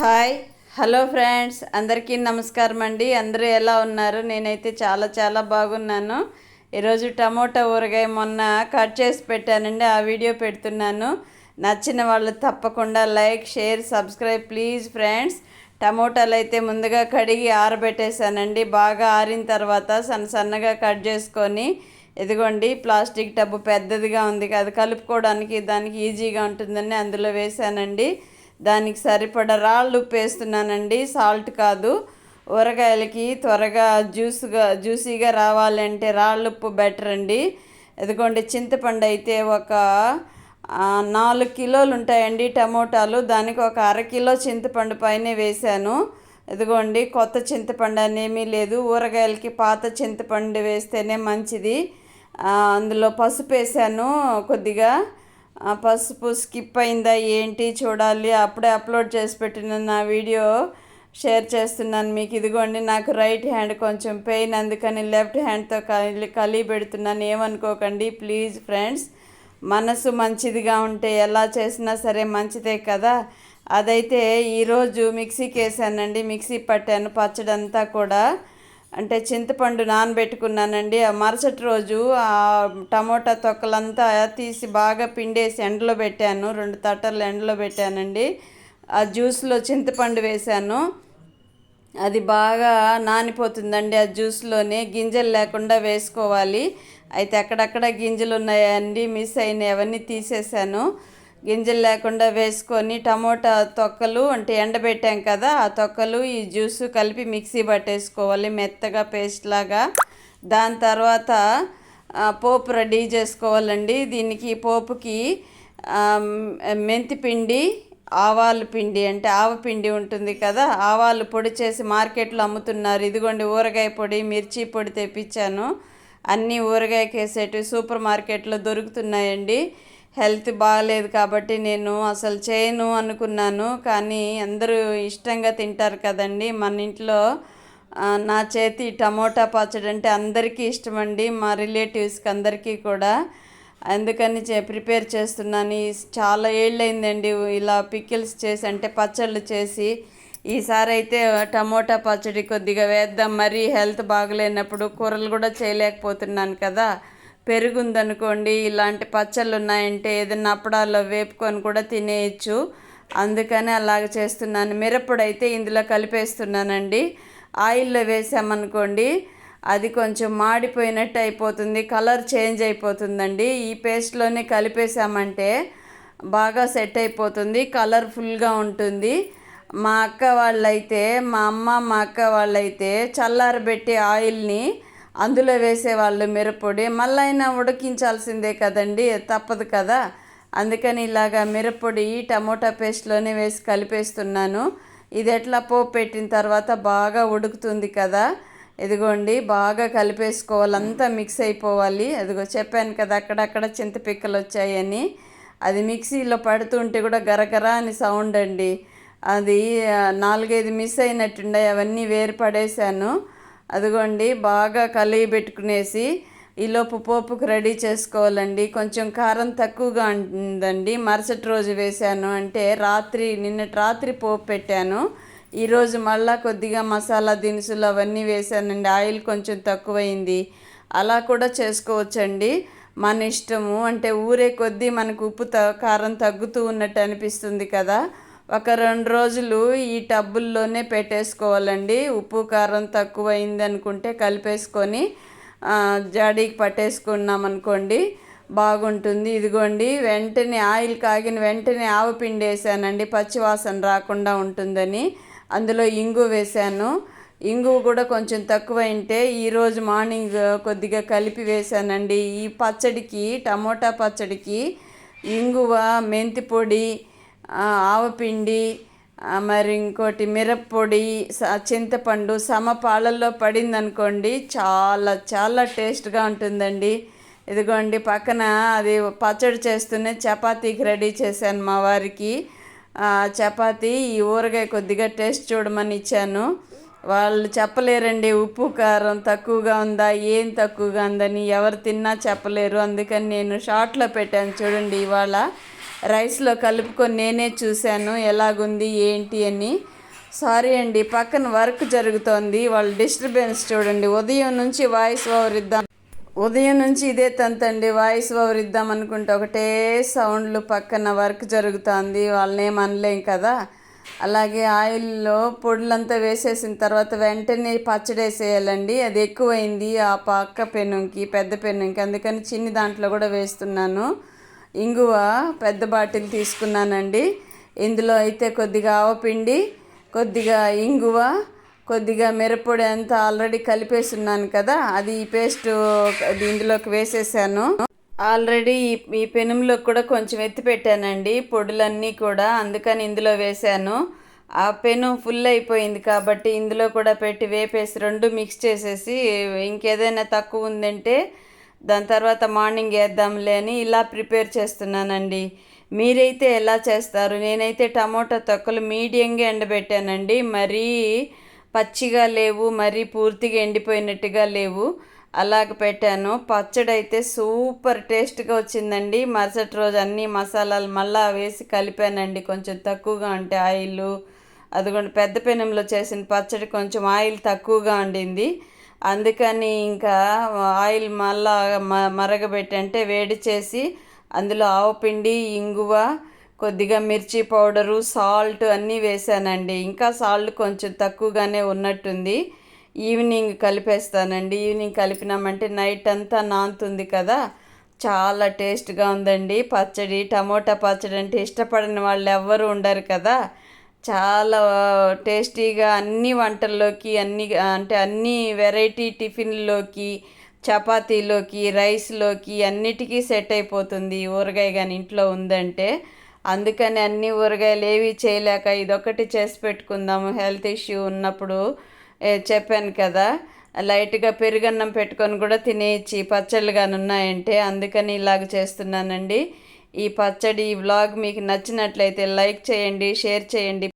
Hi hello friends అందరికీ నమస్కారం అండి. అందరూ ఎలా ఉన్నారు? నేనైతే చాలా చాలా బాగున్నాను. ఈరోజు టమోటా ఊరగాయ మొన్న కట్ చేసి పెట్టానండి ఆ వీడియో పెడుతున్నాను. నచ్చిన వాళ్ళు తప్పకుండా like share subscribe please friends. టమోటాలు అయితే ముందుగా కడిగి ఆరబెట్టేశానండి. బాగా ఆరిన తర్వాత సన్న సన్నగా కట్ చేసుకొని ఇదిగోండి ప్లాస్టిక్ టబ్బు పెద్దదిగా ఉంది అది కలుపుకోవడానికి దానికి ఈజీగా ఉంటుందని అందులో వేసానండి దానికి సరిపడా రాళ్ళు ఉప్పు వేస్తున్నానండి సాల్ట్ కాదు. ఊరగాయలకి త్వరగా జ్యూస్గా జ్యూసీగా రావాలంటే రాళ్ళు ఉప్పు బెటర్ అండి. ఇదిగోండి చింతపండు అయితే ఒక నాలుగు కిలోలు ఉంటాయండి టమోటాలు. దానికి ఒక అర కిలో చింతపండు పైనే వేశాను. ఇదిగోండి కొత్త చింతపండు అనేమీ లేదు. ఊరగాయలకి పాత చింతపండు వేస్తేనే మంచిది. అందులో పసుపు వేసాను కొద్దిగా. పసుపు స్కిప్ అయిందా ఏంటి చూడాలి. అప్పుడే అప్లోడ్ చేసి పెట్టిన నా వీడియో షేర్ చేస్తున్నాను మీకు. ఇదిగోండి నాకు రైట్ హ్యాండ్ కొంచెం పెయిన్ అందుకని లెఫ్ట్ హ్యాండ్తో కలి కలిగి పెడుతున్నాను. ఏమనుకోకండి ప్లీజ్ ఫ్రెండ్స్. మనసు మంచిదిగా ఉంటే ఎలా చేసినా సరే మంచిదే కదా. అదైతే ఈరోజు మిక్సీకి వేసానండి. మిక్సీ పట్టాను పచ్చడి అంతా కూడా. అంటే చింతపండు నానబెట్టుకున్నానండి. ఆ మరుసటి రోజు ఆ టమోటా తొక్కలంతా తీసి బాగా పిండేసి ఎండలో పెట్టాను. రెండు తట్టలు ఎండలో పెట్టానండి. ఆ జ్యూస్లో చింతపండు వేశాను. అది బాగా నానిపోతుందండి ఆ జ్యూస్లోనే. గింజలు లేకుండా వేసుకోవాలి. అయితే అక్కడక్కడ గింజలు ఉన్నాయండి మిస్ అయినాయి అవన్నీ తీసేసాను గింజలు లేకుండా వేసుకొని టమోటా తొక్కలు అంటే ఎండబెట్టాం కదా ఆ తొక్కలు ఈ జ్యూస్ కలిపి మిక్సీ పట్టేసుకోవాలి మెత్తగా పేస్ట్ లాగా. దాని తర్వాత పోపు రెడీ చేసుకోవాలండి. దీనికి పోపుకి మెంతిపిండి మెంతి పిండి ఆవాలు పిండి అంటే ఆవ పిండి ఉంటుంది కదా ఆవాలు పొడి చేసి మార్కెట్లో అమ్ముతున్నారు. ఇదిగోండి ఊరగాయ పొడి మిర్చి పొడి తెప్పించాను. అన్నీ ఊరగాయకి వేసేటివి సూపర్ మార్కెట్లో దొరుకుతున్నాయండి. హెల్త్ బాగాలేదు కాబట్టి నేను అసలు చేయను అనుకున్నాను. కానీ అందరూ ఇష్టంగా తింటారు కదండి. మన ఇంట్లో నా చేతి టమోటా పచ్చడి అంటే అందరికీ ఇష్టమండి. మా రిలేటివ్స్కి అందరికీ కూడా. అందుకని చే ప్రిపేర్ చేస్తున్నాను. ఈ చాలా ఏళ్ళైందండి ఇలా పికిల్స్ చేసి అంటే పచ్చళ్ళు చేసి ఈసారి అయితే టమోటా పచ్చడి కొద్దిగా వేద్దాం. మరీ హెల్త్ బాగలేనప్పుడు కూరలు కూడా చేయలేకపోతున్నాను కదా. పెరుగుందనుకోండి ఇలాంటి పచ్చళ్ళు ఉన్నాయంటే ఏదైనా అప్పడాల్లో వేపుకొని కూడా తినేయచ్చు. అందుకని అలాగ చేస్తున్నాను. మిరప్పుడు అయితే ఇందులో కలిపేస్తున్నానండి. ఆయిల్లో వేసామనుకోండి అది కొంచెం మాడిపోయినట్టు అయిపోతుంది కలర్ చేంజ్ అయిపోతుందండి. ఈ పేస్ట్లోనే కలిపేసామంటే బాగా సెట్ అయిపోతుంది కలర్ఫుల్గా ఉంటుంది. మా అక్క వాళ్ళైతే మా అమ్మ మా అక్క వాళ్ళైతే చల్లారబెట్టి ఆయిల్ని అందులో వేసేవాళ్ళు మిరప్పొడి మళ్ళైనా ఉడికించాల్సిందే కదండి తప్పదు కదా. అందుకని ఇలాగా మిరప్పొడి టమోటా పేస్ట్లోనే వేసి కలిపేస్తున్నాను. ఇది ఎట్లా పోపు పెట్టిన తర్వాత బాగా ఉడుకుతుంది కదా. ఇదిగోండి బాగా కలిపేసుకోవాలి అంతా మిక్స్ అయిపోవాలి. అదిగో చెప్పాను కదా అక్కడక్కడ చింతపిక్కలు వచ్చాయని అది మిక్సీలో పడుతుంటే కూడా గరగరా అని సౌండ్ అండి అది నాలుగైదు మిస్ అయినట్టుండే అవన్నీ వేరు పడేశాను. అదిగోండి బాగా కలిగి పెట్టుకునేసి ఈలోపు పోపుకు రెడీ చేసుకోవాలండి. కొంచెం కారం తక్కువగా ఉందండి. మరుసటి రోజు వేశాను. అంటే రాత్రి నిన్నటి రాత్రి పోపు పెట్టాను. ఈరోజు మళ్ళా కొద్దిగా మసాలా దినుసులు అవన్నీ వేసానండి ఆయిల్ కొంచెం తక్కువైంది. అలా కూడా చేసుకోవచ్చండి. మన ఇష్టము. అంటే ఊరే కొద్దీ మనకు ఉప్పు త కారం తగ్గుతూ ఉన్నట్టు అనిపిస్తుంది కదా. ఒక రెండు రోజులు ఈ టబ్బుల్లోనే పెట్టేసుకోవాలండి. ఉప్పు కారం తక్కువైంది అనుకుంటే కలిపేసుకొని జాడీకి పట్టేసుకున్నాం అనుకోండి బాగుంటుంది. ఇదిగోండి వెంటనే ఆయిల్ కాగిన వెంటనే ఆవు పిండి వేసానండి. పచ్చివాసన రాకుండా ఉంటుందని అందులో ఇంగు వేశాను ఇంగువ కూడా కొంచెం తక్కువైంటే ఈరోజు మార్నింగ్ కొద్దిగా కలిపి వేశానండి ఈ పచ్చడికి టమోటా పచ్చడికి ఇంగువ మెంతి పొడి ఆవపిండి మరి ఇంకోటి మిరప్పొడి చింతపండు సమపాలల్లో పడింది అనుకోండి చాలా చాలా టేస్ట్గా ఉంటుందండి. ఇదిగోండి పక్కన అది పచ్చడి చేస్తూనే చపాతీకి రెడీ చేశాను మా వారికి. చపాతీ ఈ ఊరగాయ కొద్దిగా టేస్ట్ చూడమని ఇచ్చాను. వాళ్ళు చెప్పలేరండి ఉప్పు కారం తక్కువగా ఉందా ఏం తక్కువగా ఉందని. ఎవరు తిన్నా చెప్పలేరు. అందుకని నేను షార్ట్లో పెట్టాను చూడండి ఇవాళ. రైస్లో కలుపుకొని నేనే చూశాను ఎలాగుంది ఏంటి అని. సారీ అండి పక్కన వర్క్ జరుగుతోంది వాళ్ళ డిస్టర్బెన్స్ చూడండి. ఉదయం నుంచి వాయిస్ ఓవర్ ఇద్దాం. ఉదయం నుంచి ఇదే తంతండి వాయిస్ ఓవర్ ఇద్దాం అనుకుంటే ఒకటే సౌండ్లు పక్కన వర్క్ జరుగుతుంది వాళ్ళని ఏం అనలేం కదా. అలాగే ఆయిల్లో పొడులంతా వేసేసిన తర్వాత వెంటనే పచ్చడి వేసేయాలండి. అది ఎక్కువైంది ఆ పక్క పెనుంకి పెద్ద పెనుంకి అందుకని చిన్ని దాంట్లో కూడా వేస్తున్నాను. ఇంగువ పెద్ద బాటిల్ తీసుకున్నానండి. ఇందులో అయితే కొద్దిగా ఆవపిండి కొద్దిగా ఇంగువ కొద్దిగా మిరప్పొడి అంతా ఆల్రెడీ కలిపేసి ఉన్నాను కదా అది ఈ పేస్ట్ ఇందులోకి వేసేసాను. ఆల్రెడీ ఈ ఈ పెనంలో కూడా కొంచెం ఎత్తి పెట్టానండి పొడులన్నీ కూడా అందుకని ఇందులో వేశాను ఆ పెను ఫుల్ అయిపోయింది కాబట్టి ఇందులో కూడా పెట్టి వేపేసి రెండు మిక్స్ చేసేసి ఇంకేదైనా తక్కువ ఉందంటే దాని తర్వాత మార్నింగ్ వేద్దాంలే అని ఇలా ప్రిపేర్ చేస్తున్నానండి. మీరైతే ఎలా చేస్తారు? నేనైతే టమోటా తొక్కలు మీడియంగా ఎండబెట్టానండి. మరీ పచ్చిగా లేవు మరీ పూర్తిగా ఎండిపోయినట్టుగా లేవు. అలాగ పెట్టాను. పచ్చడి అయితే సూపర్ టేస్ట్గా వచ్చిందండి. మరుసటి రోజు అన్ని మసాలాలు మళ్ళా వేసి కలిపానండి. కొంచెం తక్కువగా ఉంటే ఆయిల్ అదిగోండి పెద్ద పెనంలో చేసిన పచ్చడి కొంచెం ఆయిల్ తక్కువగా ఉండింది. అందుకని ఇంకా ఆయిల్ మళ్ళా మరగబెట్టి అంటే వేడి చేసి అందులో ఆవపిండి ఇంగువ కొద్దిగా మిర్చి పౌడరు సాల్ట్ అన్నీ వేసానండి. ఇంకా సాల్ట్ కొంచెం తక్కువగానే ఉన్నట్టుంది. ఈవినింగ్ కలిపేస్తానండి. ఈవినింగ్ కలిపినామంటే నైట్ అంతా నానుతుంది కదా. చాలా టేస్ట్గా ఉందండి. పచ్చడి టమోటా పచ్చడి అంటే ఇష్టపడని వాళ్ళు ఎవ్వరూ ఉండరు కదా. చాలా టేస్టీగా అన్ని వంటల్లోకి అన్ని అంటే అన్ని వెరైటీ టిఫిన్లోకి చపాతీలోకి రైస్లోకి అన్నిటికీ సెట్ అయిపోతుంది ఊరగాయ కానీ ఇంట్లో ఉందంటే. అందుకని అన్ని ఊరగాయలు ఏవి చేయలేక ఇదొకటి చేసి పెట్టుకుందాము. హెల్త్ ఇష్యూ ఉన్నప్పుడు చెప్పాను కదా. లైట్గా పెరుగన్నం పెట్టుకొని కూడా తినేయచ్చి. పచ్చళ్ళు కానీ ఉన్నాయంటే అందుకని ఇలాగ చేస్తున్నానండి. ఈ పచ్చడి ఈ వ్లాగ్ మీకు నచ్చినట్లయితే లైక్ చేయండి షేర్ చేయండి.